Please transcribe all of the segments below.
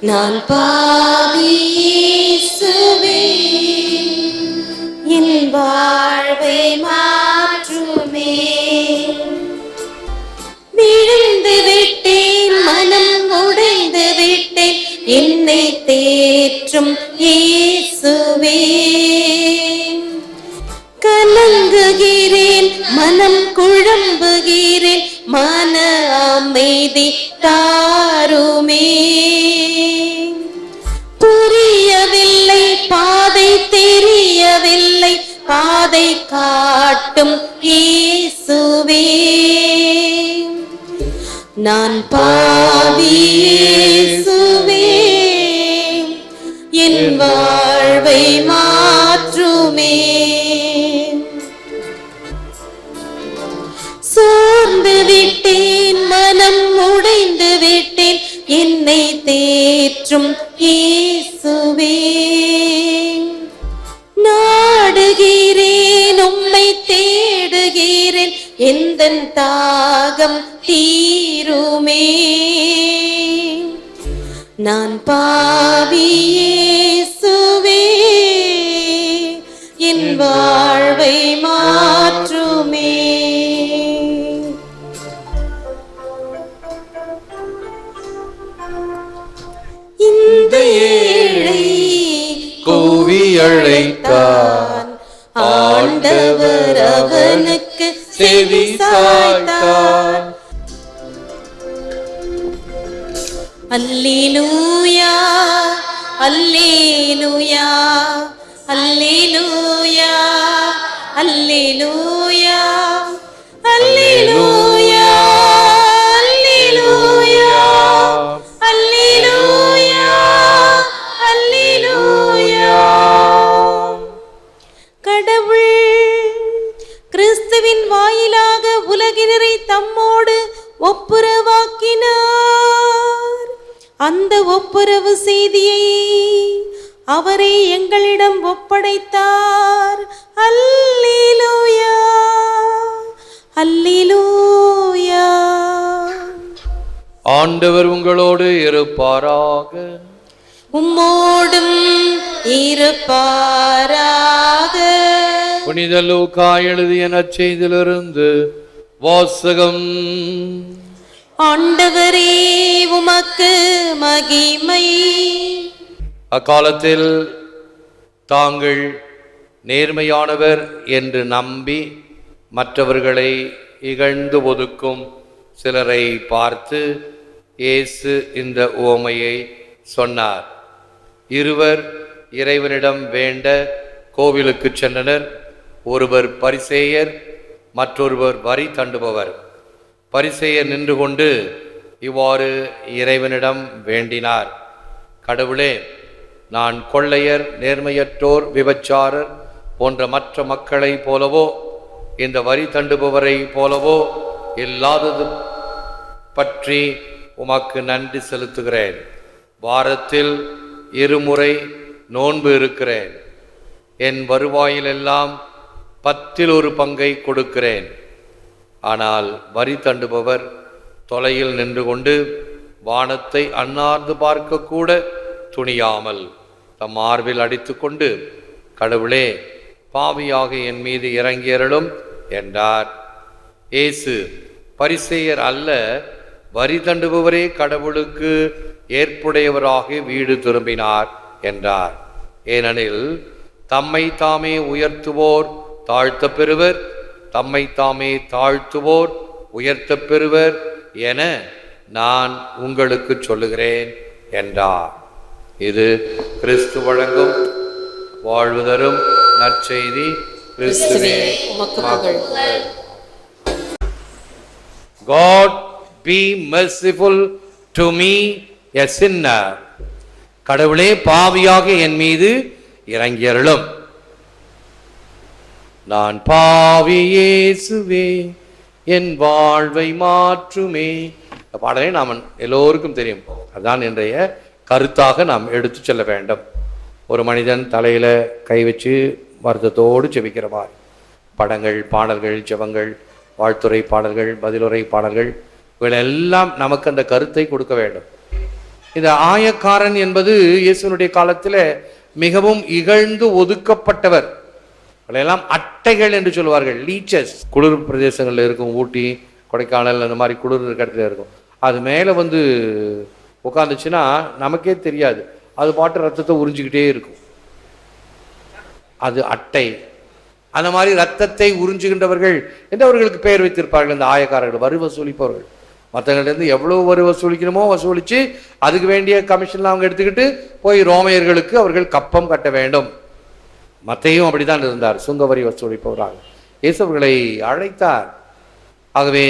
நான் பாவி என் வாழ்வை மாற்றுமே. விழுந்து விட்டேன் மனம் உடைந்து விட்டேன். என்னை தேற்றும் இயேசுவே. காட்டும் இயேசுவே. நான் பாவி இயேசுவே. என் வாழ்வை மாற்றுமே. நான் பாவி இயேசுவே என் வாழ்வை மாற்றுமே. இந்த ஏழை கூவி அழைத்தான். ஆண்டவர் அவனுக்கு செவி சாய்த்தார் அல்லேலூயா அல்லேலூயா அல்லேலூயா அல்லேலூயா அல்லேலூயா அல்லேலூயா அல்லேலூயா அல்லேலூயா. கடவுள் கிறிஸ்துவின் வாயிலாக உலகினரை தம்மோடு ஒப்புரவாக்கினார். அந்த ஒப்புரவு செய்தியை அவரே எங்களிடம் ஒப்படைத்தார். அல்லேலூயா. அல்லேலூயா. ஆண்டவர் உங்களோடு இருப்பாராக. உம்மோடும் இருப்பாராக. புனித லூக்கா எழுதிய நற்செய்திலிருந்து வாசகம். ஆண்டவரே உமக்கு மகிமை. அக்காலத்தில் தாங்கள் நேர்மையானவர் என்று நம்பி மற்றவர்களை இகழ்ந்து ஒதுக்கும் சிலரை பார்த்து இயேசு இந்த உவமையை சொன்னார். இருவர் இறைவனிடம் வேண்ட கோவிலுக்கு சென்றனர். ஒருவர் பரிசேயர் மற்றொருவர் வரி தண்டுபவர். பரிசேயர் நின்று கொண்டு இவ்வாறு இறைவனிடம் வேண்டினார். கடவுளே நான் கொள்ளையர் நேர்மையற்றோர் விபச்சாரர் போன்ற மற்ற மக்களைப் போலவோ இந்த வரி தண்டுபவரை போலவோ இல்லாதது பற்றி உமக்கு நன்றி செலுத்துகிறேன். வாரத்தில் இருமுறை நோன்பு இருக்கிறேன். என் வருவாயிலெல்லாம் பத்தில் ஒரு பங்கை கொடுக்கிறேன். ஆனால் வரி தண்டுபவர் தொலையில் நின்று கொண்டு வானத்தை அன்னார்ந்து பார்க்கக்கூட துணியாமல் தம் மார்பில் அடித்துக்கொண்டு கடவுளே பாவியாக என் மீது இறங்கியருளும் என்றார். இயேசு பரிசெயர் அல்ல வரி தண்டுபவரே கடவுளுக்கு ஏற்புடையவராக வீடு திரும்பினார் என்றார். ஏனெனில் தம்மை தாமே உயர்த்துவோர் தாழ்த்த பெறுவர் தம்மை தாமே தாழ்த்துவோர் உயர்த்தப் பெறுவர் என நான் உங்களுக்கு சொல்லுகிறேன் என்றார். இது கிறிஸ்து வழங்கும் வாழ்வு தரும் நற்செய்தி. கிறிஸ்துவே காட் புகழ் God be merciful to me a sinner. கடவுளே பாவியாக என் மீது இறங்கியருளும். நான் பாவியேசுவே என் வாழ்வை மாற்றுமே. இந்த பாடலை நாம் எல்லோருக்கும் தெரியும். அதுதான் இன்றைய கருத்தாக நாம் எடுத்து செல்ல வேண்டும். ஒரு மனிதன் தலையில் கை வச்சு வருத்தத்தோடு ஜெபிக்கிறவார் மாதிரி. படங்கள் பாடல்கள் ஜபங்கள் வாழ்த்துரை பாடல்கள் பதிலுரை பாடல்கள் இவையெல்லாம் நமக்கு அந்த கருத்தை கொடுக்க வேண்டும். இந்த ஆயக்காரன் என்பது இயேசுனுடைய காலத்தில் மிகவும் இகழ்ந்து ஒதுக்கப்பட்டவர். எல்லாம் அட்டைகள் என்று சொல்லுவார்கள். லீச்சஸ். குளிர் பிரதேசங்களில் இருக்கும் ஊட்டி கொடைக்கானல் அந்த மாதிரி குளிர் இருக்க இடத்துல இருக்கும். அது மேலே வந்து உட்காந்துச்சுன்னா நமக்கே தெரியாது. அது பாட்டு ரத்தத்தை உறிஞ்சிக்கிட்டே இருக்கும். அது அட்டை. அந்த மாதிரி ரத்தத்தை உறிஞ்சுகின்றவர்கள் என்று அவர்களுக்கு பெயர் வைத்திருப்பார்கள். இந்த ஆயக்காரர்கள் வரி வசூலிப்பவர்கள். மற்றவங்கள்டேருந்து எவ்வளோ வரி வசூலிக்கணுமோ வசூலித்து அதுக்கு வேண்டிய கமிஷன்லாம் அவங்க எடுத்துக்கிட்டு போய் ரோமையர்களுக்கு அவர்கள் கப்பம் கட்ட வேண்டும். மத்தையும் அப்படிதான் இருந்தார். சுங்கவரி வசூலி வசூலிப்பவராக இயேசுவர்களை அழைத்தார். ஆகவே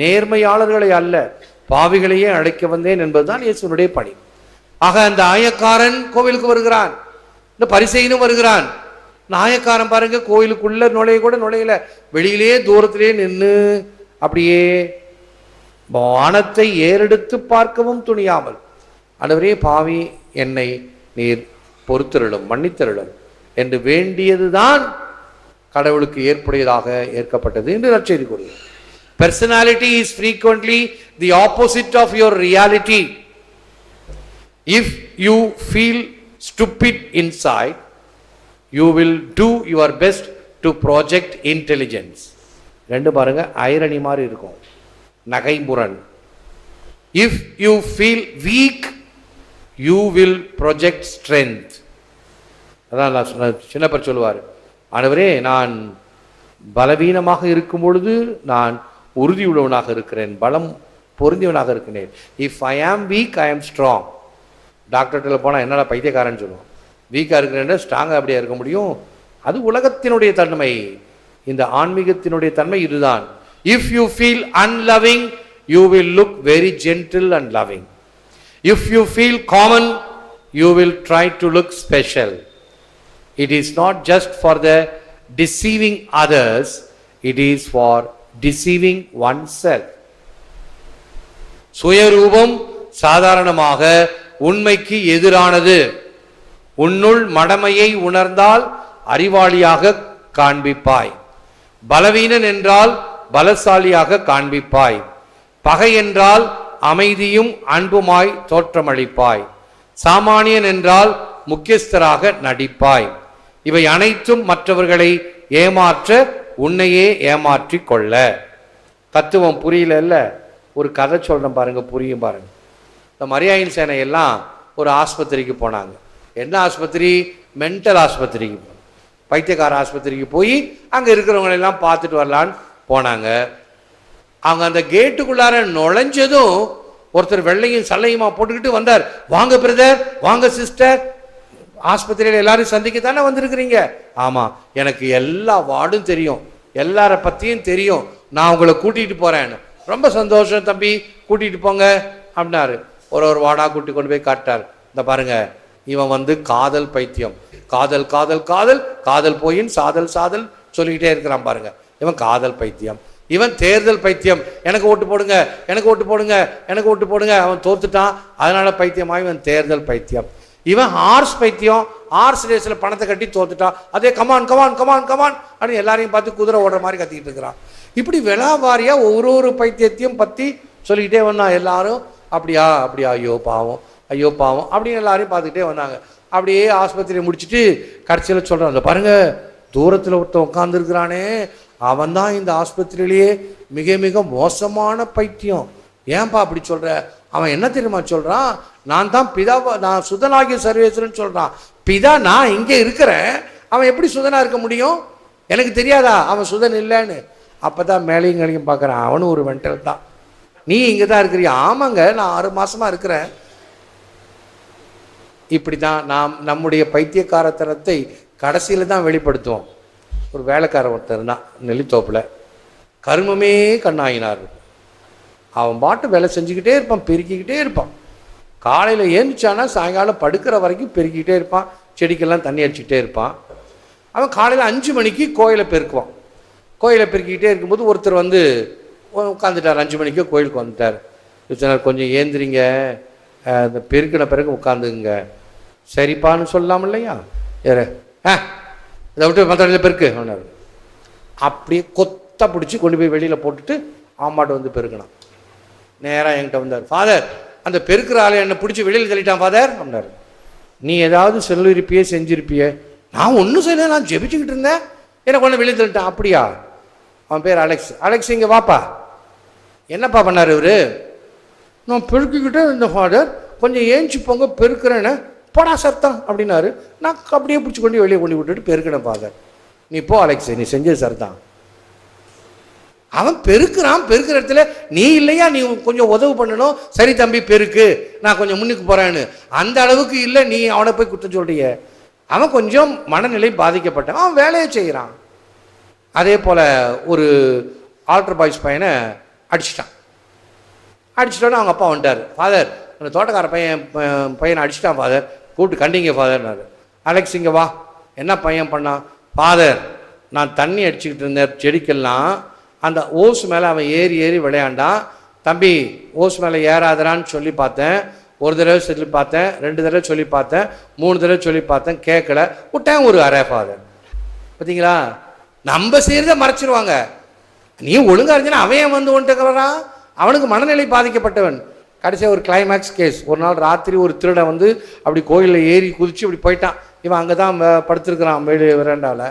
நேர்மையாளர்களை அல்ல பாவிகளையே அழைக்க வந்தேன் என்பதுதான் இயேசுனுடைய பணி. ஆக அந்த ஆயக்காரன் கோவிலுக்கு வருகிறான். இந்த பரிசெயினும் வருகிறான். நாயக்காரன் ஆயக்காரன் பாருங்க கோயிலுக்குள்ள நுழைய கூட நுழையல. வெளியிலேயே தூரத்திலேயே நின்று அப்படியே வானத்தை ஏறெடுத்து பார்க்கவும் துணியாமல் ஆண்டவரே பாவி என்னை நீர் பொறுத்தருளும் மன்னித்தருளும். என்று வேண்டியதுதான் கடவுளுக்கு ஏற்புடையதாக ஏற்கப்பட்டது என்று நற்செய்தி கூறுகிறது personality is frequently the opposite of your reality if you feel stupid inside you will do your best to project intelligence ரெண்டு பாருங்க ஐரணி மாதிரி இருக்கும் நகைமுரண் if you feel weak you will project strength அதான் நான் சொன்ன சின்னப்பர் சொல்லுவார். ஆனவரே நான் பலவீனமாக இருக்கும் பொழுது நான் உறுதியுள்ளவனாக இருக்கிறேன் பலம் பொருந்தியவனாக இருக்கிறேன். இஃப் ஐ ஆம் வீக் ஐ ஆம் ஸ்ட்ராங் டாக்டர்கிட்ட போனால் என்னடா பைத்தியக்காரன்னு சொல்லுவோம் வீக்காக இருக்கிறேன் ஸ்ட்ராங்காக அப்படியே இருக்க முடியும். அது உலகத்தினுடைய தன்மை. இந்த ஆன்மீகத்தினுடைய தன்மை இதுதான். If you feel unloving you will look very gentle and loving if you feel common you will try to look special It is not just for the deceiving others, it is for deceiving oneself. சுயரூபம் சாதாரணமாக உண்மைக்கு எதிரானது. உன்னுள் மடமையை உணர்ந்தால் அறிவாளியாக காண்பிப்பாய். பலவீனன் என்றால் பலசாலியாக காண்பிப்பாய். பகை என்றால் அமைதியும் அன்புமாய் தோற்றமளிப்பாய். சாமானியன் என்றால் முக்கியஸ்தராக நடிப்பாய். இவை அனைத்தும் மற்றவர்களை ஏமாற்ற உன்னையே ஏமாற்றி கொள்ள. தத்துவம் புரியல ஒரு கதை சொல்கிறேன் பாருங்கள் புரியும் பாருங்கள் இந்த மரியாயின் சேனை எல்லாம் ஒரு ஆஸ்பத்திரிக்கு போனாங்க. என்ன ஆஸ்பத்திரி? மென்டல் ஆஸ்பத்திரிக்கு போனாங்க. பைத்தியக்கார ஆஸ்பத்திரிக்கு போய் அங்கே இருக்கிறவங்களெல்லாம் பார்த்துட்டு வரலான்னு போனாங்க. அவங்க அந்த கேட்டுக்குள்ளார நுழைஞ்சதும் ஒருத்தர் வெள்ளையும் சல்லையுமா போட்டுக்கிட்டு வந்தார். வாங்க பிரதர் வாங்க சிஸ்டர். ஆஸ்பத்திரியில் எல்லாரும் சந்திக்க தானே வந்திருக்கிறீங்க? ஆமாம் எனக்கு எல்லா வார்டும் தெரியும். எல்லார பற்றியும் தெரியும். நான் உங்களை கூட்டிகிட்டு போகிறேன்னு ரொம்ப சந்தோஷம் தம்பி கூட்டிகிட்டு போங்க அப்படின்னாரு. ஒரு ஒரு வார்டாக கூட்டி கொண்டு போய் காட்டார் இந்த பாருங்கள் இவன் வந்து காதல் பைத்தியம். காதல் காதல் காதல் காதல் போயின் சாதல் சாதல் சொல்லிக்கிட்டே இருக்கிறான் பாருங்க. இவன் காதல் பைத்தியம். இவன் தேர்தல் பைத்தியம். எனக்கு ஓட்டு போடுங்க எனக்கு ஓட்டு போடுங்க எனக்கு ஓட்டு போடுங்க. அவன் தோத்துட்டான். அதனால் பைத்தியமாக இவன் தேர்தல் பைத்தியம். இவன் ஹார்ஸ் பைத்தியம் ஹார்ஸ் ரேஸில் பணத்தை கட்டி தோத்துட்டான் அதே கமான் கமான் கமான் கமான் அப்படின்னு எல்லாரையும் பார்த்து குதிரை ஓடுற மாதிரி கத்திக்கிட்டு இருக்கிறான். இப்படி விழாவாரியா ஒரு ஒரு பைத்தியத்தையும் பற்றி சொல்லிக்கிட்டே வந்தான் எல்லாரும் அப்படியா அப்படியா ஐயோ பாவம் ஐயோ பாவம் அப்படின்னு எல்லாரையும் பார்த்துக்கிட்டே வந்தாங்க. அப்படியே ஆஸ்பத்திரியை முடிச்சுட்டு கடைசியில் சொல்கிறான் அந்த பாருங்கள் தூரத்தில் ஒருத்தன் உட்காந்துருக்கிறானே அவன் தான் இந்த ஆஸ்பத்திரியிலேயே மிக மிக மோசமான பைத்தியம். ஏன்பா அப்படி சொல்கிற அவன் என்ன தெரியுமா சொல்கிறான் நான் தான் பிதாவா நான் சுதனாகிய சர்வேஸ்வரன் சொல்கிறான் பிதா நான் இங்கே இருக்கிறேன். அவன் எப்படி சுதனா இருக்க முடியும்? எனக்கு தெரியாதா? அவன் சுதன் இல்லைன்னு. அப்போ தான் மேலையும் கழியும் பார்க்குறான். அவனும் ஒரு மென்டல் தான். நீ இங்கே தான் இருக்கிறியா? ஆமாங்க நான் ஆறு மாதமாக இருக்கிறேன். இப்படி தான் நாம் நம்முடைய பைத்தியக்காரத்தனத்தை கடைசியில் தான் வெளிப்படுத்துவோம். ஒரு வேலைக்கார ஒருத்தர் தான் நெல்லித்தோப்பில். கருமமே கண்ணாயினார். அவன் பாட்டு வேலை செஞ்சுக்கிட்டே இருப்பான் பெருக்கிக்கிட்டே இருப்பான். காலையில் ஏந்திச்சானா சாயங்காலம் படுக்கிற வரைக்கும் பெருக்கிக்கிட்டே இருப்பான் செடிக்கெல்லாம் தண்ணி அடிச்சுக்கிட்டே இருப்பான். அவன் காலையில் அஞ்சு மணிக்கு கோயிலை பெருக்குவான். கோயிலை பெருக்கிக்கிட்டே இருக்கும்போது ஒருத்தர் வந்து உட்காந்துட்டார் அஞ்சு மணிக்கு கோயிலுக்கு வந்துட்டார். சொன்னார் கொஞ்சம் ஏந்திரிங்க. இந்த பெருக்கின பிறகு உட்காந்துங்க சரிப்பான்னு சொல்லலாம் இல்லையா? யாரு? ஆ இதை விட்டு மற்ற பெருக்கு அப்படியே கொத்த பிடிச்சி கொண்டு போய் வெளியில் போட்டுட்டு ஆமாட்ட வந்து பெருக்கணும் நேராக என்கிட்ட வந்தார். ஃபாதர் அந்த பெருக்கிற ஆளை என்னை பிடிச்சி வெளியில் தள்ளிட்டான் ஃபாதர் அப்படின்னாரு. நீ ஏதாவது சொல்லிருப்பியே செஞ்சிருப்பியே. நான் ஒன்றும் செய்யல நான் ஜெபிச்சுக்கிட்டு இருந்தேன். எனக்கு ஒன்று வெளியில் தள்ளிட்டான். அப்படியா? அவன் பேர் அலெக்ஸ் அலெக்ஸ் இங்கே வாப்பா. என்னப்பா பண்ணார் இவரு? நான் பெருக்கிக்கிட்டே இருந்த ஃபாதர் கொஞ்சம் ஏஞ்சி போங்க பெருக்கிறேன்னு. போடா சத்தம் அப்படின்னாரு. நான் அப்படியே பிடிச்சி கொண்டு வெளியே கொண்டு விட்டுட்டு பெருக்கினேன் ஃபாதர் நீ போ அலெக்ஸ் நீ செஞ்சது சர்தான். அவன் பெருக்கிறான் பெருக்கிற இடத்துல நீ இல்லையா? நீ கொஞ்சம் உதவு பண்ணணும். சரி தம்பி பெருக்கு. நான் கொஞ்சம் முன்னுக்கு போகிறேன்னு அந்த அளவுக்கு இல்லை. நீ அவனை போய் குற்றம் சொல்றிய. அவன் கொஞ்சம் மனநிலை பாதிக்கப்பட்டான். அவன் வேலையை செய்கிறான் அதே போல் ஒரு ஆல்ட்ரு பாய்ஸ் பையனை அடிச்சிட்டான். அடிச்சிட்டோன்னு அவங்க அப்பா வந்துட்டார். ஃபாதர் அந்த தோட்டக்கார பையன் பையனை அடிச்சிட்டான் ஃபாதர் கூப்பிட்டு கண்டிங்க ஃபாதர்னாரு அலெக்ஸ் இங்கே வா. என்ன பையன் பண்ணான்? ஃபாதர் நான் தண்ணி அடிச்சுக்கிட்டு இருந்தேன். செடிக்கெல்லாம் அந்த ஓஸ் மேலே அவன் ஏறி ஏறி விளையாண்டான் தம்பி ஓஸ் மேலே ஏறாதரான்னு சொல்லி பார்த்தேன். ஒரு தடவை சொல்லி பார்த்தேன். ரெண்டு தடவை சொல்லி பார்த்தேன். மூணு தடவை சொல்லி பார்த்தேன். கேட்கல. விட்டேன் ஒரு அரை ஃபாதர். பார்த்தீங்களா நம்ம செய்கிறத மறைச்சிருவாங்க. நீ ஒழுங்காக இருந்துச்சுன்னா அவன் ஏன் வந்து வந்துட்டுக்கிறான் அவனுக்கு மனநிலை பாதிக்கப்பட்டவன். கடைசியாக ஒரு கிளைமேக்ஸ் கேஸ் ஒரு நாள் ராத்திரி ஒரு திருடன் வந்து அப்படி கோயிலில் ஏறி குதித்து இப்படி போயிட்டான். இவன் அங்கே தான் படுத்திருக்கிறான். வெளியே விரண்டாவில்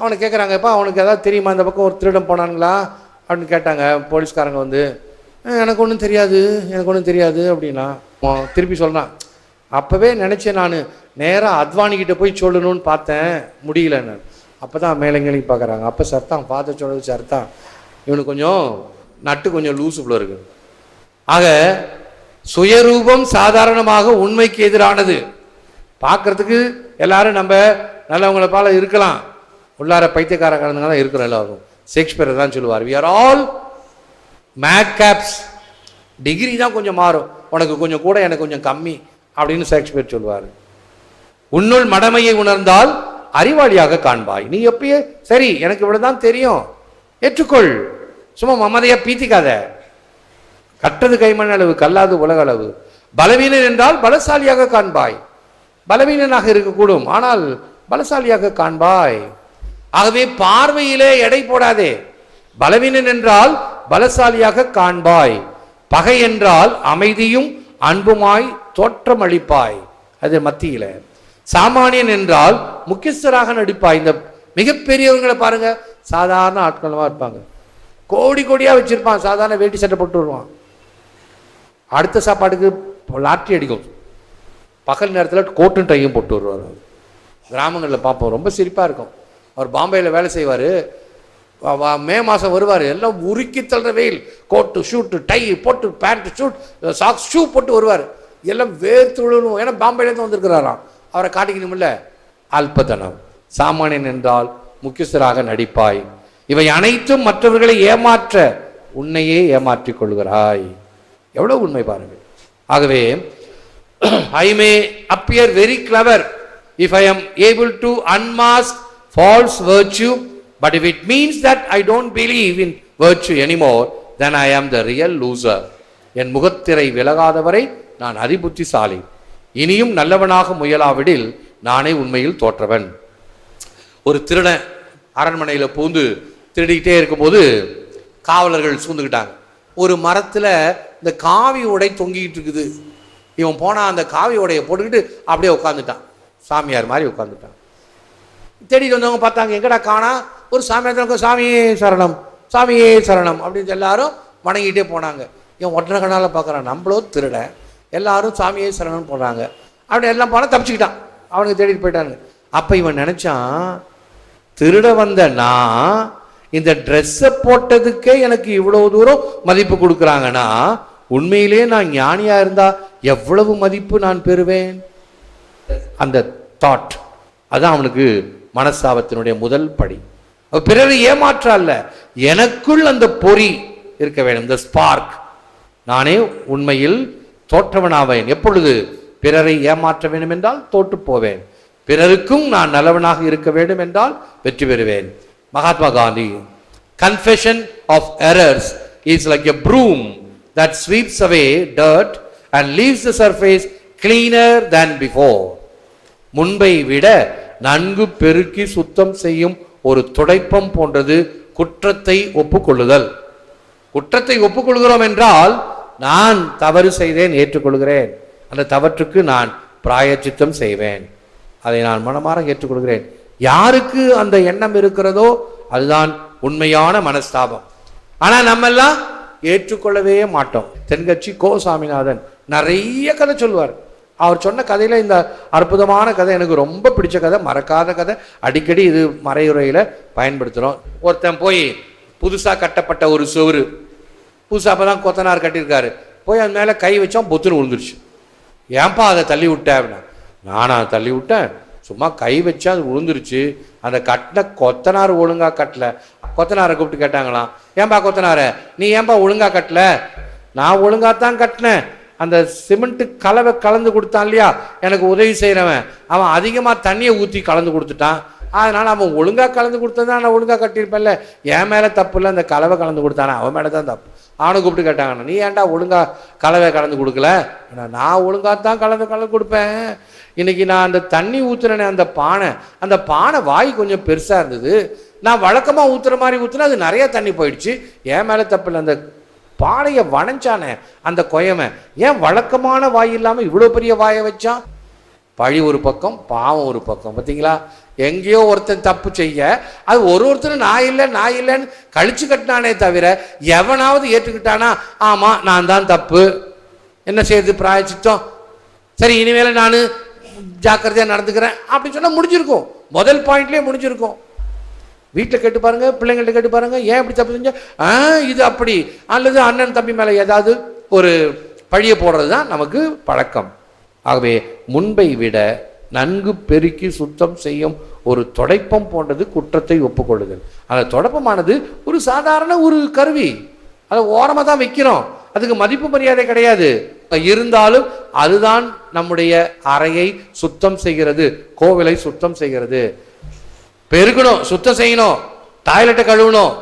அவனை கேட்குறாங்க இப்போ அவனுக்கு ஏதாவது தெரியுமா? இந்த பக்கம் ஒரு திருடன் போனானுங்களா? அப்படின்னு கேட்டாங்க போலீஸ்காரங்க வந்து. எனக்கு ஒன்றும் தெரியாது எனக்கு ஒன்றும் தெரியாது அப்படின்னா திருப்பி சொல்கிறான் அப்போவே நினச்சேன் நான் நேராக அத்வானிக்கிட்ட போய் சொல்லணும்னு பார்த்தேன் முடியல நான் அப்போ தான் மேலங்களையும் பார்க்குறாங்க அப்போ சர்தான் பார்த்து சொன்னது சார் தான் இவனுக்கு கொஞ்சம் நட்டு கொஞ்சம் லூசு போல இருக்கு. ஆக சுயரூபம் சாதாரணமாக உண்மைக்கு எதிரானது. பார்க்குறதுக்கு எல்லாரும் நம்ம நல்லவங்கள பால இருக்கலாம். உள்ளார பைத்தியக்காரங்க தான் இருக்கிற எல்லாரும் ஷேக்ஸ்பியர் தான் சொல்லுவார். We are all make caps degree தான் கொஞ்சம் மாறும். உனக்கு கொஞ்சம் கூட எனக்கு கொஞ்சம் கம்மி அப்படின்னு ஷேக்ஸ்பியர் சொல்லுவார். உன்னுள் மடமையை உணர்ந்தால் அறிவாளியாக காண்பாய். நீ எப்பயே சரி எனக்கு இவ்வளோதான் தெரியும். ஏற்றுக்கொள். சும்மா மமதையா பீத்திக்காத. கட்டது கைமண் அளவு கல்லாது உலக அளவு. பலவீனன் என்றால் பலசாலியாக காண்பாய். பலவீனனாக இருக்கக்கூடும். ஆனால் பலசாலியாக காண்பாய். ஆகவே பார்வையிலே எடை போடாதே. பலவீனன் என்றால் பலசாலியாக காண்பாய். பகை என்றால் அமைதியும் அன்புமாய் தோற்றமளிப்பாய். அது மத்தியில. சாமானியன் என்றால் முக்கியஸ்தராக நடிப்பாய். இந்த மிகப்பெரியவங்களை பாருங்க. சாதாரண ஆட்களமாக இருப்பாங்க. கோடி கோடியாக வச்சிருப்பான். சாதாரண வேட்டி சட்டை போட்டு வருவான். அடுத்த சாப்பாட்டுக்கு லாட்ரி அடிக்கும். பகல் நேரத்தில் கோட்டும் டையும் போட்டு வருவார். கிராமங்களில் பார்ப்போம். ரொம்ப சிரிப்பாக இருக்கும். அவர் பாம்பேயில் வேலை செய்வார். மே மாதம் வருவார். எல்லாம் உருக்கி தள்ளுற வெயில். கோட்டு ஷூட்டு டை போட்டு பேண்ட் ஷூட் சாக்ஸ் ஷூ போட்டு வருவார். எல்லாம் வேர்த்துழுணும் ஏன்னா பாம்பேலேருந்து வந்திருக்கிறாராம். அவரை காட்டிக்கணும்ல அல்பதனம். சாமானியன் என்றால் முக்கியஸ்தராக நடிப்பாய். இவை அனைத்தும் மற்றவர்களை ஏமாற்ற உன்னையே ஏமாற்றிக் கொள்கிறாய். எவ்வளோ உண்மை பாருங்கள். ஆகவே I may appear very clever if I am able to unmask false virtue but if it means that I don't believe in virtue anymore then I am the real loser. என் முகத்திரை விலகாதவரை நான் அதிபுத்திசாலி. இனியும் நல்லவனாக முயலாவிடில் நானே உண்மையில் தோற்றவன். ஒரு திருடன் அரண்மனையில் பூந்து திருடிக்கிட்டே இருக்கும்போது காவலர்கள் சூழ்ந்துக்கிட்டாங்க ஒரு மரத்தில் இந்த காவி உடை தொங்கிக்கிட்டு இருக்குது. இவன் போனால் அந்த காவி உடையை போட்டுக்கிட்டு அப்படியே உட்காந்துட்டான் சாமியார் மாதிரி உட்காந்துட்டான் தேடிட்டு வந்தவங்க பார்த்தாங்க எங்கடா காணா? ஒரு சாமியார் சாமியே சரணம் சாமியே சரணம் அப்படின்னு எல்லாரும் வணங்கிட்டே போனாங்க. இவன் ஒற்றை கண்ணால் பார்க்குறான் நம்மளோ திருட எல்லாரும் சாமியே சரணம் போடுறாங்க. அப்படி எல்லாம் போனால் தப்பிச்சுக்கிட்டான். அவனுக்கு தேடிட்டு போயிட்டாங்க அப்போ இவன் நினச்சான் திருட வந்த நான் இந்த ட்ரெஸ்ஸை போட்டதுக்கே எனக்கு இவ்வளோ தூரம் மதிப்பு கொடுக்குறாங்கன்னா உண்மையிலேயே நான் ஞானியாக இருந்தால் எவ்வளவு மதிப்பு நான் பெறுவேன்? அந்த தாட் அதான் அவனுக்கு மனஸ்தாபத்தினுடைய முதல் படி. பிறரை ஏமாற்ற அல்ல எனக்குள் அந்த பொறி இருக்க வேண்டும் இந்த ஸ்பார்க் நானே உண்மையில் தோற்றவனாவேன். எப்பொழுது பிறரை ஏமாற்ற வேண்டும் என்றால் தோற்று போவேன். பிறருக்கும் நான் நல்லவனாக இருக்க வேண்டும் என்றால் வெற்றி பெறுவேன். Mahatma Gandhi confession of errors is like a broom that sweeps away dirt and leaves the surface cleaner than before முன்பை விட நன்கு பெருக்கி சுத்தம் செய்யும் ஒரு துடைப்பம் போன்றது குற்றத்தை ஒப்புக்கொள்ளுதல். குற்றத்தை ஒப்புக்கொள்கிறோம் என்றால் நான் தவறு செய்தேன் ஏற்றுக்கொள்கிறேன். அந்த தவற்றுக்கு நான் பிராயச்சித்தம் செய்வேன். அதை நான் மனமாற ஏற்றுக்கொள்கிறேன். யாருக்கு அந்த எண்ணம் இருக்கிறதோ அதுதான் உண்மையான மனஸ்தாபம். ஆனால் நம்ம எல்லாம் ஏற்றுக்கொள்ளவே மாட்டோம். தென்கட்சி கோ சாமிநாதன் நிறைய கதை சொல்வார். அவர் சொன்ன கதையில் இந்த அற்புதமான கதை எனக்கு ரொம்ப பிடிச்ச கதை மறக்காத கதை. அடிக்கடி இது மறையுறையில் பயன்படுத்துகிறோம் ஒருத்தன் போய் புதுசாக கட்டப்பட்ட ஒரு சுவரு அப்போ தான் கொத்தனார் கட்டியிருக்காரு. போய் அது மேலே கை வச்சோம் பொத்துன்னு விழுந்துருச்சு ஏன்பா அதை தள்ளி விட்டேன் அப்படின்னா? நானா தள்ளி விட்டேன். சும்மா கை வச்சா அது விழுந்துருச்சு அந்த கட்டின கொத்தனார் ஒழுங்காக கட்டல. கொத்தனாரை கூப்பிட்டு கேட்டாங்களாம் ஏன்பா கொத்தனார நீ ஏன்பா ஒழுங்கா கட்டல? நான் ஒழுங்காக தான் கட்டினேன். அந்த சிமெண்ட் கலவை கலந்து கொடுத்தான் இல்லையா? எனக்கு உதவி செய்கிறவன் அவன் அதிகமாக தண்ணியை ஊற்றி கலந்து கொடுத்துட்டான். அதனால் அவன் ஒழுங்காக கலந்து கொடுத்தா நான் ஒழுங்காக கட்டியிருப்பேன்ல. என் மேலே தப்பு இல்லை அந்த கலவை கலந்து கொடுத்தானா? அவன் மேலே தான் தப்பு. அவனை கூப்பிட்டு கேட்டாங்க நீ ஏன்டா ஒழுங்கா கலவை கலந்து கொடுக்கல? ஏன்னா, நான் ஒழுங்காக தான் கலவை கலந்து கொடுப்பேன். இன்றைக்கி நான் அந்த தண்ணி ஊற்றுறேனே அந்த பானை. அந்த பானை வாய் கொஞ்சம் பெருசாக இருந்தது. நான் வழக்கமாக ஊற்றுற மாதிரி ஊற்றுனா அது நிறைய தண்ணி போயிடுச்சு. என் மேலே தப்பு இல்லை அந்த பானையை வணஞ்சானே அந்த கொயமை ஏன் வழக்கமான வாய் இல்லாமல் இவ்வளோ பெரிய வாயை வச்சான்? பழி ஒரு பக்கம் பாவம் ஒரு பக்கம். பார்த்தீங்களா எங்கேயோ ஒருத்தன் தப்பு செய்ய அது ஒரு ஒருத்தரும் நான் இல்லை நான் இல்லைன்னு கழிச்சு கட்டினானே தவிர எவனாவது ஏற்றுக்கிட்டானா ஆமாம் நான் தான் தப்பு. என்ன செய்யுது பிராயச்சித்தம்? சரி இனிமேல நான் ஜாக்கிரதையாக நடந்துக்கிறேன். அப்படின்னு சொன்னால் முடிஞ்சிருக்கும். முதல் பாயிண்ட்லேயே முடிஞ்சிருக்கும். வீட்டில் கேட்டு பாருங்க பிள்ளைங்கள்ட்ட கேட்டு பாருங்க ஏன் இப்படி தப்பு செஞ்ச? ஆ இது அப்படி. அல்லது அண்ணன் தம்பி மேலே ஏதாவது ஒரு பழிய போடுறது தான் நமக்கு பழக்கம். ஆகவே முன்பை விட நன்கு பெருக்கி சுத்தம் செய்யும் ஒரு தொடைப்பம் போன்றது குற்றத்தை ஒப்புக்கொள்ளுதல். அந்த தொடப்பமானது ஒரு சாதாரண ஒரு கருவி. அதை ஓரமாக தான் வைக்கிறோம். அதுக்கு மதிப்பு மரியாதை கிடையாது. இருந்தாலும் அதுதான் நம்முடைய அறையை சுத்தம் செய்கிறது கோவிலை சுத்தம் செய்கிறது. பெருக்கணும் சுத்தம் செய்யணும் டாய்லெட்டை கழுவணும்.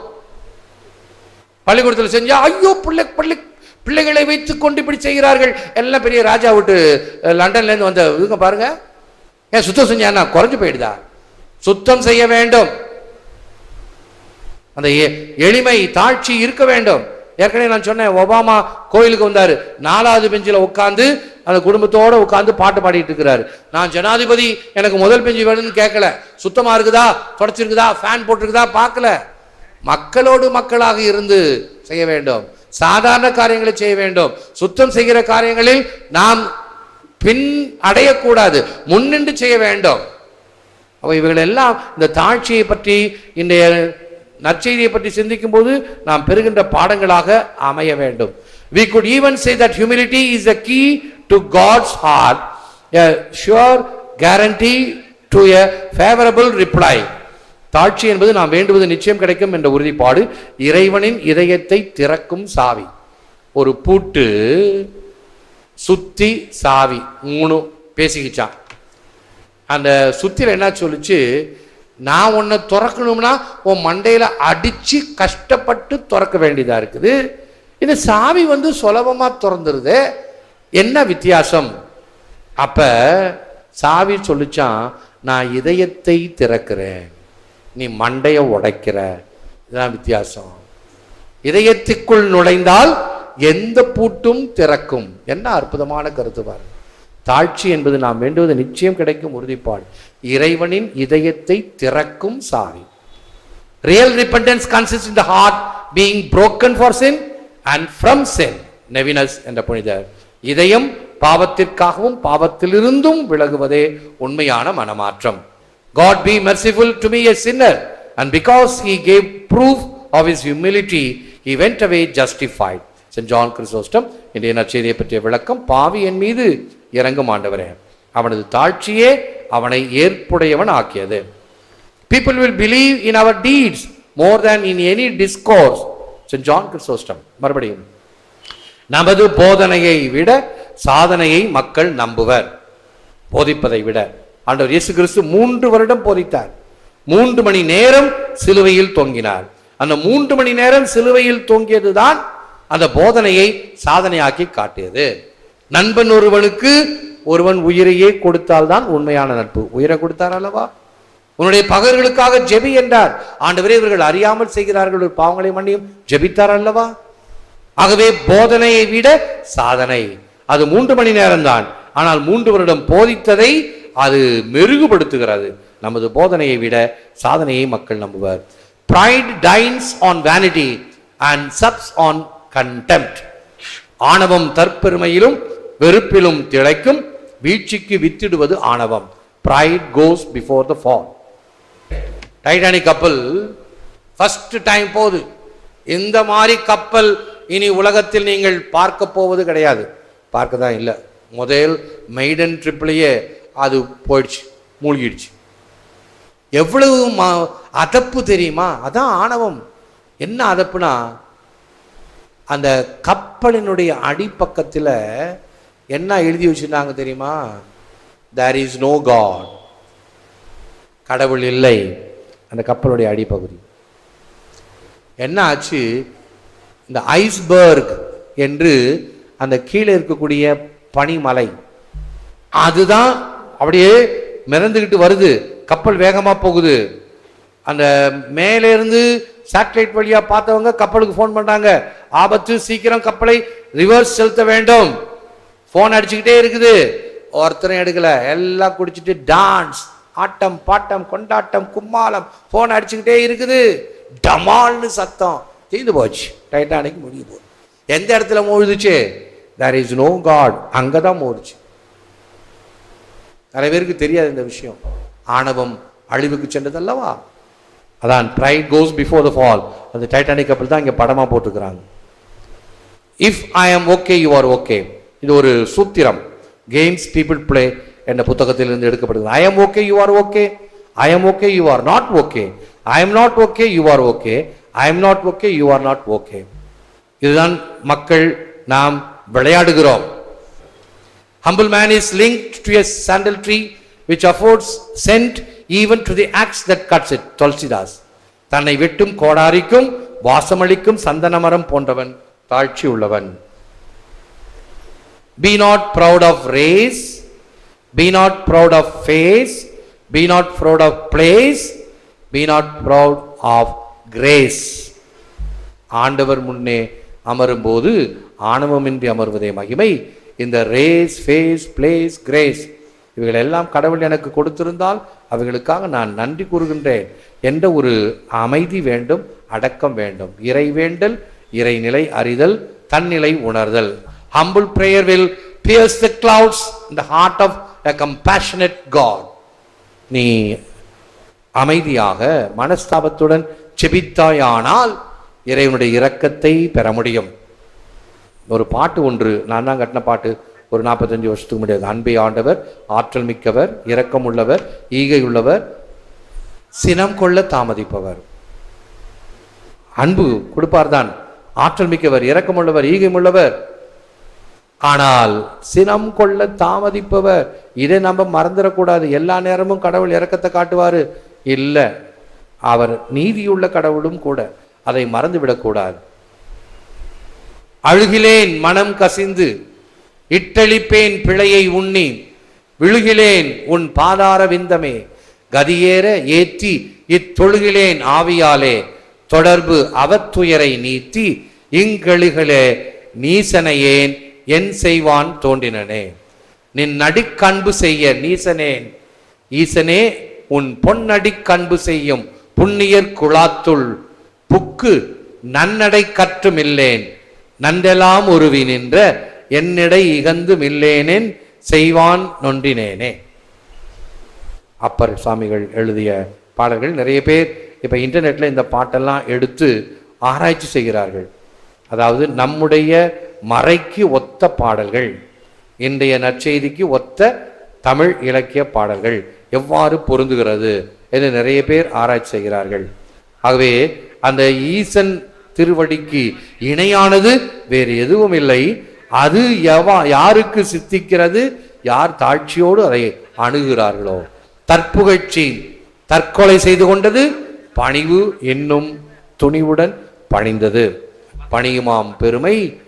பள்ளிக்கூடத்தில் செஞ்சா ஐயோ பிள்ளை பிள்ளை பிள்ளைகளை வைத்துக் கொண்டு இப்படி செய்கிறார்கள். எல்லாம் பெரிய ராஜா விட்டு லண்டன்லேருந்து வந்த இதுங்க பாருங்க. ஏன் சுத்தம் செஞ்சா குறைஞ்சு போயிடுதா? சுத்தம் செய்ய வேண்டும். அந்த எ- எளிமை தாழ்ச்சி இருக்க வேண்டும். ஏற்கனவே நான் சொன்னேன் ஒபாமா கோயிலுக்கு வந்தார். நாலாவது பெஞ்சில் உட்காந்து அந்த குடும்பத்தோட உட்காந்து பாட்டு பாடிட்டு இருக்கிறாரு. நான் ஜனாதிபதி எனக்கு முதல் பெஞ்சு வேணும்னு கேட்கல. சுத்தமா இருக்குதா? தொடச்சிருக்குதா? ஃபேன் போட்டிருக்குதா? பார்க்கல. மக்களோடு மக்களாக இருந்து செய்ய வேண்டும். சாதாரண காரியங்களை செய்ய வேண்டும். சுத்தம் செய்கிற காரியங்களில் நாம் பின் அடையக்கூடாது. முன்னின்று செய்ய வேண்டும். அப்போ இவைகள் எல்லாம் இந்த தாழ்ச்சியை பற்றி இன்றைய நற்செய்தியை பற்றி சிந்திக்கும் போது நாம் பெறுகின்ற பாடங்களாக அமைய வேண்டும். We could even say that humility is a key to god's heart a sure guarantee to a favorable reply. தாட்சி என்பது நாம் வேண்டுவது நிச்சயம் கிடைக்கும் என்ற உறுதிப்பாடு. இறைவனின் இதயத்தை திறக்கும் சாவி. ஒரு பூட்டு சுத்தி சாவி. மூணு பேசிக்கிச்சான். அந்த சுத்தியில் என்ன சொல்லுச்சு? நான் உன்னை திறக்கணும்னா உன் மண்டையில் அடித்து கஷ்டப்பட்டு திறக்க வேண்டியதாக இருக்குது. இந்த சாவி வந்து சுலபமாக திறந்துருது. என்ன வித்தியாசம்? அப்ப சாவி சொல்லிச்சான் நான் இதயத்தை திறக்கிறேன். நீ மண்டைய உடைக்கிற. இதுதான் வித்தியாசம். இதயத்துக்குள் நுழைந்தால் எந்த பூட்டும் திறக்கும். என்ன அற்புதமான கருத்து பாருங்க தாழ்ச்சி என்பது நாம் வேண்டுவது நிச்சயம் கிடைக்கும் உறுதிப்பாடு. இறைவனின் இதயத்தை திறக்கும் சாவி. Real repentance consist in the heart being broken for sin and from sin Nevins என்ற புனிதர் இதயம் பாவத்திற்காகவும் பாவத்திலிருந்தும் விலகுவதே உண்மையான மனமாற்றம். God be merciful to me a sinner and because he gave proof of his humility he went away justified saint John Chrysostom இன்றைய நற்செய்தியை பற்றிய விளக்கம் பாவி என் மீது இறங்கும் ஆண்டவரே. அவனது தாழ்ச்சியே அவனை ஏற்புடையவன் ஆக்கியது people will believe in our deeds more than in any discourse saint John Chrysostom மறுபடியும். நமது போதனையை விட சாதனையை மக்கள் நம்புவர். போதிப்பதை விட. ஆண்டவர் இயேசு கிறிஸ்து மூன்று வருடம் போதித்தார். மூன்று மணி நேரம் சிலுவையில் தொங்கினார். அந்த மூன்று மணி நேரம் சிலுவையில் தொங்கியதுதான் அந்த போதனையை சாதனையாக்கி காட்டியது. நண்பன் ஒருவனுக்கு ஒருவன் உயிரையே கொடுத்தால்தான் உண்மையான நட்பு. உயிரை கொடுத்தார் அல்லவா? உன்னுடைய பகர்களுக்காக ஜெபி என்றார். ஆண்டவரே இவர்கள் அறியாமல் செய்கிறார்கள். ஒரு பாவங்களை மன்னியும். ஜெபித்தார் அல்லவா? ஆகவே போதனையை விட சாதனை. அது மூன்று மணி நேரம்தான். ஆனால் மூன்று வருடம் போதித்ததை அது மெருகுபடுத்துகிறது. நமது போதனையை விட சாதனையை மக்கள் நம்புவர். Pride dines on vanity and sups on contempt ஆணவம் தற்பெருமையிலும் வெறுப்பிலும் திளைக்கும். வீழ்ச்சிக்கு வித்திடுவது ஆணவம். Pride goes before the fall Titanic கப்பல் ஃபர்ஸ்ட் டைம் போகுது. இந்த மாதிரி கப்பல் இனி உலகத்தில் நீங்கள் பார்க்க போவது கிடையாது. பார்க்க தான் இல்லை. முதல் மெய்டன் ட்ரிப்லேயே அது போயிடுச்சு மூழ்கிடுச்சு. எவ்வளவு ம- அதப்பு தெரியுமா? அதான் ஆணவம். என்ன அதப்புனா அந்த கப்பலினுடைய அடிப்பக்கத்தில் என்ன எழுதி வச்சுருந்தாங்க தெரியுமா? தேர் இஸ் நோ காட் கடவுள் இல்லை. அந்த கப்பலுடைய அடிப்பகுதி. என்ன ஆச்சு? இந்த ஐஸ்பர்க் என்று அந்த கீழே இருக்கக்கூடிய பனிமலை. அதுதான் அப்படியே மிதந்துக்கிட்டு வருது. கப்பல் வேகமாக போகுது. அந்த மேலே இருந்து சேட்டலைட் வழியாக பார்த்தவங்க கப்பலுக்கு ஃபோன் பண்ணுறாங்க ஆபத்து சீக்கிரம் கப்பலை ரிவர்ஸ் செலுத்த வேண்டும். ஃபோன் அடிச்சுக்கிட்டே இருக்குது. ஒருத்தரும் எடுக்கல. எல்லாம் குடிச்சிட்டு டான்ஸ் ஆட்டம் பாட்டம் கொண்டாட்டம் கும்மாளம் ஃபோன் அடிச்சுக்கிட்டே இருக்குது. டமால்னு சத்தம். தீர்ந்து போச்சு டைட்டானிக் முடிய போகுது எந்த இடத்துல மூழ்குச்சு தேர் இஸ் நோ காட் அங்கே தான் மூழ்கிச்சு நிறைய பேருக்கு தெரியாது இந்த விஷயம் ஆணவம் அழிவுக்கு சென்றது அல்லவா அதான் pride goes before the fall அந்த டைட்டானிக் கப்பல் தான் இங்கே படமாக போட்டுக்கிறாங்க இஃப் ஐ ஆம் ஓகே யூ ஆர் ஓகே இது ஒரு சூத்திரம் கேம்ஸ் பீப்புள் பிளே என்ற புத்தகத்திலிருந்து எடுக்கப்படுகிறது I am okay you are okay I am okay you are not okay I am not okay you are okay I am not okay you are not okay இதுதான் மக்கள் நாம் விளையாடுகிறோம் humble man is like to a sandal tree which affords scent even to the axe that cuts it Tulsidas தன்னை விட்டும் கோடாரிக்கும் வாசமளிக்கும் சந்தன மரம் போன்றவன் தாழ்ச்சி உள்ளவன் be not proud of race be not proud of face be not proud of place be not proud of grace ஆண்டவர் முன்னே அமரும்போது ஆணவமின்றி அமர்வதே மகிமை. இந்த ரேஸ் ஃபேஸ் பிளேஸ் கிரேஸ் இவைகள் எல்லாம் கடவுள் எனக்கு கொடுத்திருந்தால் அவைகளுக்காக நான் நன்றி கூறுகின்றேன். என்ற ஒரு அமைதி வேண்டும் அடக்கம் வேண்டும். இறை வேண்டல் இறைநிலை அறிதல் தன்னிலை உணர்தல். Humble prayer will pierce the clouds இந்த heart of a compassionate God நீ அமைதியாக மனஸ்தாபத்துடன் செபித்தாயானால் இறைவனுடைய இரக்கத்தை பெற முடியும். ஒரு பாட்டு ஒன்று நான் தான் கட்டின பாட்டு ஒரு நாற்பத்தஞ்சு வருஷத்துக்கு முடியாது அன்பை ஆண்டவர் ஆற்றல் மிக்கவர் இரக்கம் உள்ளவர் ஈகை உள்ளவர் சினம் கொள்ள தாமதிப்பவர். அன்பு கொடுப்பார் தான். ஆற்றல் மிக்கவர் இரக்கம் உள்ளவர் ஈகை உள்ளவர். ஆனால் சினம் கொள்ள தாமதிப்பவர். இதை நம்ம மறந்துடக்கூடாது. எல்லா நேரமும் கடவுள் இறக்கத்தை காட்டுவாரு. இல்லை. அவர் நீதியுள்ள கடவுளும் கூட அதை மறந்து விடக்கூடாது அழுகிலேன் மனம் கசிந்து இட்டளிப்பேன் பிழையை உண்ணி விழுகிலேன் உன் பாதார விந்தமே கதியேற ஏற்றி இத்தொழுகிலேன் ஆவியாலே தொடர்பு அவத்துயரை நீத்தி இங்கெழுகளே நீசனையேன் என் செய்வான் தோன்றினனே. நின் நடிக்கன்பு செய்ய நீசனேன் ஈசனே உன் பொன்னடிக்கன்பு செய்யும் புண்ணியர் குழாத்துள் புக்கு நன்னடை கற்றுமில்லேன். நன்றெல்லாம் உருவி நின்ற என்னிடை இகந்து மில்லேனேன் செய்வான் நொன்றினேனே. அப்பர் சுவாமிகள் எழுதிய பாடல்கள் நிறைய பேர் இப்போ இன்டர்நெட்டில் இந்த பாட்டெல்லாம் எடுத்து ஆராய்ச்சி செய்கிறார்கள். அதாவது நம்முடைய மறைக்கு ஒத்த பாடல்கள் இன்றைய நற்செய்திக்கு ஒத்த தமிழ் இலக்கிய பாடல்கள் எவ்வாறு பொருந்துகிறது? என்று நிறைய பேர் ஆராய்ச்சி செய்கிறார்கள். ஆகவே அந்த ஈசன் திருவடிக்கு இணையானது வேறு எதுவும் இல்லை. அது எவா யாருக்கு சித்திக்கிறது? யார் தாழ்ச்சியோடு அதை அணுகிறார்களோ? தற்புகழ்ச்சி தற்கொலை செய்து கொண்டது பணிவு என்னும் துணிவுடன் பணிந்தது. பணியுமாம் பெருமை.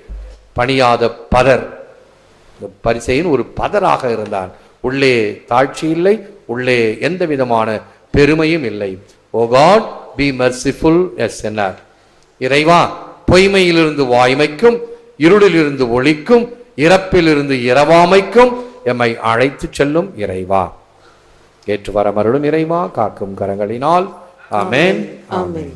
பணியாத பதர். இந்த பரிசையின் ஒரு பதராக இருந்தான். உள்ளே தாழ்ச்சி இல்லை உள்ளே எந்த விதமான பெருமையும் இல்லை. O God be merciful S N R இறைவா பொய்மையிலிருந்து வாய்மைக்கும் இருளிலிருந்து ஒளிக்கும் இறப்பிலிருந்து இரவாமைக்கும் எம்மை அழைத்து செல்லும் இறைவா. ஏற்று வரமருளும் இறைவா காக்கும் கரங்களினால். ஆமேன். ஆமேன்.